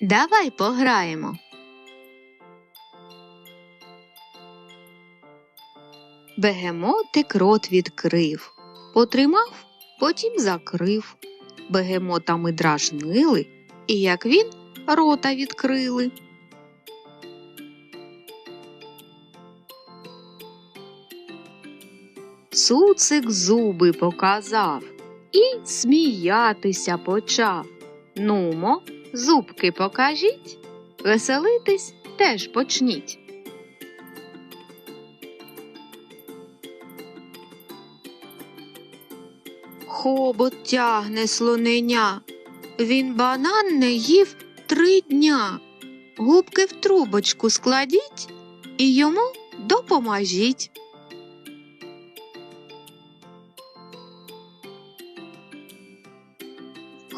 Давай пограємо. Бегемотик рот відкрив, потримав, потім закрив. Бегемота ми дражнили, і як він рота відкрили. Цуцик зуби показав і сміятися почав. Нумо, зубки покажіть, веселитись теж почніть. Хобот тягне слоненя, він банан не їв три дня. Губки в трубочку складіть і йому допоможіть.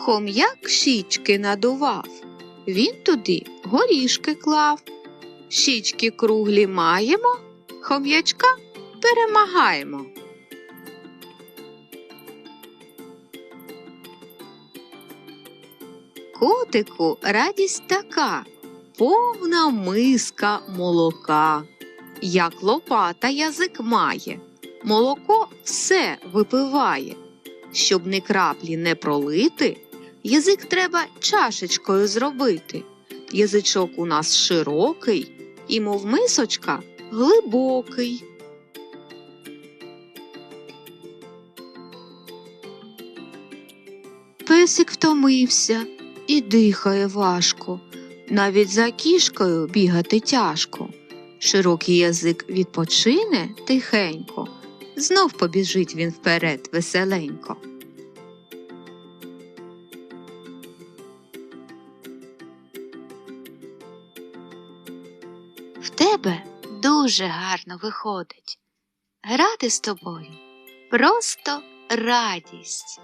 Хом'як щічки надував, він туди горішки клав. Щічки круглі маємо, хом'ячка перемагаємо. Котику радість така, повна миска молока. Як лопата язик має, молоко все випиває. Щоб ні краплі не пролити, язик треба чашечкою зробити. Язичок у нас широкий, і, мов мисочка, глибокий. Песик втомився і дихає важко. Навіть за кішкою бігати тяжко. Широкий язик відпочине тихенько, знов побіжить він вперед веселенько. Тебе дуже гарно виходить. Грати з тобою просто радість.